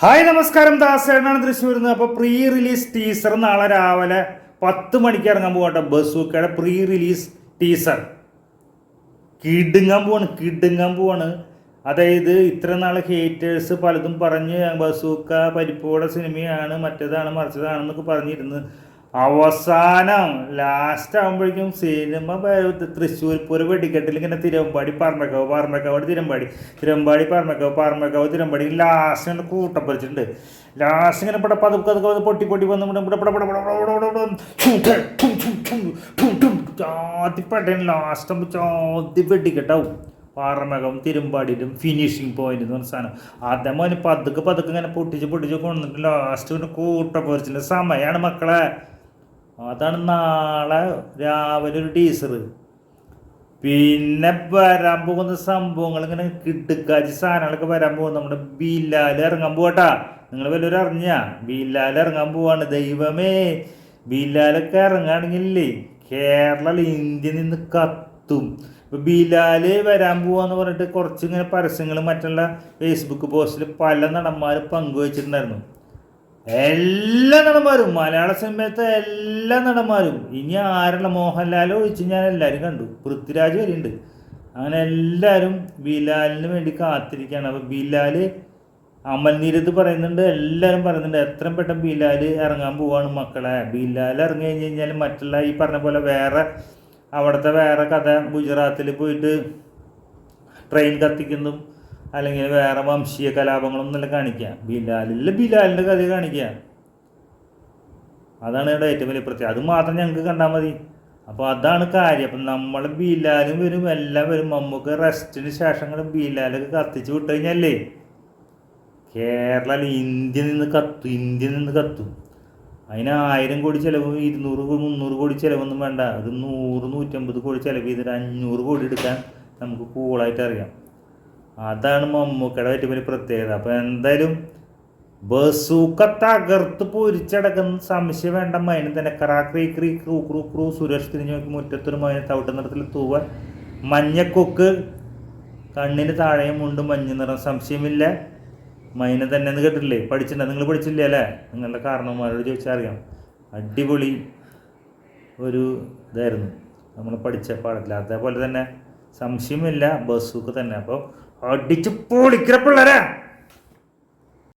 Hi നമസ്കാരം. ദാസേനാണ് തൃശ്ശൂരിൽ നിന്ന്. അപ്പോൾ പ്രീ റിലീസ് ടീസർ നാളെ രാവിലെ പത്ത് മണിക്ക് ഇറങ്ങാൻ പോകട്ടെ ബസൂക്കയുടെ പ്രീ റിലീസ് ടീസർ കിടുങ്ങാൻ പോവാണ് കിടുങ്ങാൻ പോവാണ്. അതായത് ഇത്ര നാൾ ഹേറ്റേഴ്സ് പലതും പറഞ്ഞ് ബസൂക്ക പരിപ്പോടെ സിനിമയാണ് മറ്റേതാണ് മറിച്ചതാണെന്നൊക്കെ പറഞ്ഞിരുന്നു. അവസാനം ലാസ്റ്റ് ആകുമ്പോഴേക്കും സിനിമ തൃശ്ശൂർ പൂര വെടിക്കെട്ടിൽ ഇങ്ങനെ തിരുമ്പാടി പറമ്പക്കാവ് പറമ്പക്കാവ് തിരുമ്പാടി തിരുമ്പാടി പറമ്പക്കാവ് പറമ്പക്കാവ് തിരുമ്പാടി ലാസ്റ്റ് ഇങ്ങനെ കൂട്ടപ്പറിച്ചിട്ടുണ്ട് ലാസ്റ്റ് ഇങ്ങനെ പട പതുക്കെ പതുക്കെ പൊട്ടി പൊട്ടി വന്ന് ചാത്തിപ്പെട്ട ലാസ്റ്റ് ആകുമ്പോൾ ചാത്തി വെടിക്കെട്ടാവും. പാറമകം തിരുമ്പാടിയിലും ഫിനിഷിങ് പോയിന്റ് എന്ന് പറഞ്ഞ സാധനം. ആദ്യം അവന് പതുക്കെ പതുക്കെ ഇങ്ങനെ പൊട്ടിച്ച് പൊട്ടിച്ച് കൊണ്ടിട്ട് ലാസ്റ്റ് കൂട്ട പൊരിച്ചിട്ട് സമയമാണ് മക്കളെ. അതാണ് നാളെ രാവിലെ ഒരു ടീസർ പിന്നെ വരാൻ പോകുന്ന സംഭവങ്ങൾ ഇങ്ങനെ കിടുക്കാച്ചി സാധനങ്ങളൊക്കെ വരാൻ പോകും നമ്മുടെ ബില്ലാൽ ഇറങ്ങാൻ പോകട്ടാ നിങ്ങൾ വല്ലവരും അറിഞ്ഞ? ബില്ലാൽ ഇറങ്ങാൻ പോവാണ്. ദൈവമേ ബില്ലാലൊക്കെ ഇറങ്ങുകയാണെങ്കിലേ കേരള ഇന്ത്യ നിന്ന് കത്തും. ഇപ്പൊ ബിലാൽ വരാൻ പോവാന്ന് പറഞ്ഞിട്ട് കുറച്ചിങ്ങനെ പരസ്യങ്ങൾ മറ്റുള്ള ഫേസ്ബുക്ക് പോസ്റ്റിൽ പല നടന്മാരും പങ്കുവച്ചിട്ടുണ്ടായിരുന്നു. എല്ലാ നടന്മാരും മലയാള സിനിമയത്തെ എല്ലാ നടന്മാരും. ഇനി ആരുള്ള മോഹൻലാൽ ഒഴിച്ച് ഞാൻ എല്ലാവരും കണ്ടു. പൃഥ്വിരാജ് വരെയുണ്ട്. അങ്ങനെ എല്ലാവരും ബിലാലിന് വേണ്ടി കാത്തിരിക്കുകയാണ്. അപ്പോൾ ബിലാൽ അമൽനീരത്ത് പറയുന്നുണ്ട് എല്ലാവരും പറയുന്നുണ്ട് എത്രയും പെട്ടെന്ന് ബിലാൽ ഇറങ്ങാൻ പോവാണ് മക്കളെ. ബിലാൽ ഇറങ്ങി കഴിഞ്ഞ് കഴിഞ്ഞാൽ മറ്റുള്ള ഈ പറഞ്ഞ പോലെ വേറെ അവിടുത്തെ വേറെ കഥ ഗുജറാത്തിൽ പോയിട്ട് ട്രെയിൻ കത്തിക്കുന്നതും അല്ലെങ്കിൽ വേറെ വംശീയ കലാപങ്ങളൊന്നുമല്ല കാണിക്കുക. ബിലാലിൽ ബിലാലിന്റെ കഥ കാണിക്കുക. അതാണ് ഇവിടെ ഏറ്റവും വലിയ പ്രത്യേകത. അത് മാത്രം ഞങ്ങൾക്ക് കണ്ടാൽ മതി. അപ്പോൾ അതാണ് കാര്യം. അപ്പം നമ്മൾ ബിലാലും വരും എല്ലാം വരും. നമുക്ക് റെസ്റ്റിന് ശേഷം ബിലാലൊക്കെ കത്തിച്ച് വിട്ട് കഴിഞ്ഞല്ലേ? കേരള ഇന്ത്യ നിന്ന് കത്തും ഇന്ത്യ നിന്ന് കത്തും. അതിന് ആയിരം കോടി ചിലവ് ഇരുന്നൂറ് മുന്നൂറ് കോടി ചിലവൊന്നും വേണ്ട. അത് നൂറ് നൂറ്റമ്പത് കോടി ചിലവ് ചെയ്തിട്ട് അഞ്ഞൂറ് കോടി എടുക്കാൻ നമുക്ക് കൂളായിട്ട് അറിയാം. അതാണ് മമ്മൂക്കയുടെ ഏറ്റവും വലിയ പ്രത്യേകത. അപ്പോൾ എന്തായാലും ബസൂക്ക തകർത്ത് പൊരിച്ചടക്കുന്ന സംശയം വേണ്ട. മൈന തന്നെ കറാ ക്രീ ക്രീ ക്രൂ ക്രൂ ക്രൂ സുരേഷ് തിരിഞ്ഞു നോക്കി മുറ്റത്തൊരു മൈന തവിട്ട നിറത്തിൽ തൂവാൻ. മഞ്ഞക്കൊക്ക് കണ്ണിന് താഴെയും ഉണ്ട് മഞ്ഞ നിറം. സംശയമില്ല. മൈന തന്നെ എന്ന് കേട്ടിട്ടില്ലേ? പഠിച്ചിട്ടുണ്ട്? നിങ്ങൾ പഠിച്ചില്ലേ അല്ലേ? നിങ്ങളുടെ കാരണവന്മാരോട് ചോദിച്ചാൽ അറിയാം. അടിപൊളി ഒരു ഇതായിരുന്നു. നമ്മൾ പഠിച്ച പാടത്തില്ല അതേപോലെ തന്നെ സംശയമില്ല. ബസ്സൊക്കെ തന്നെ. അപ്പോൾ അടിച്ച് പൊളിക്കറ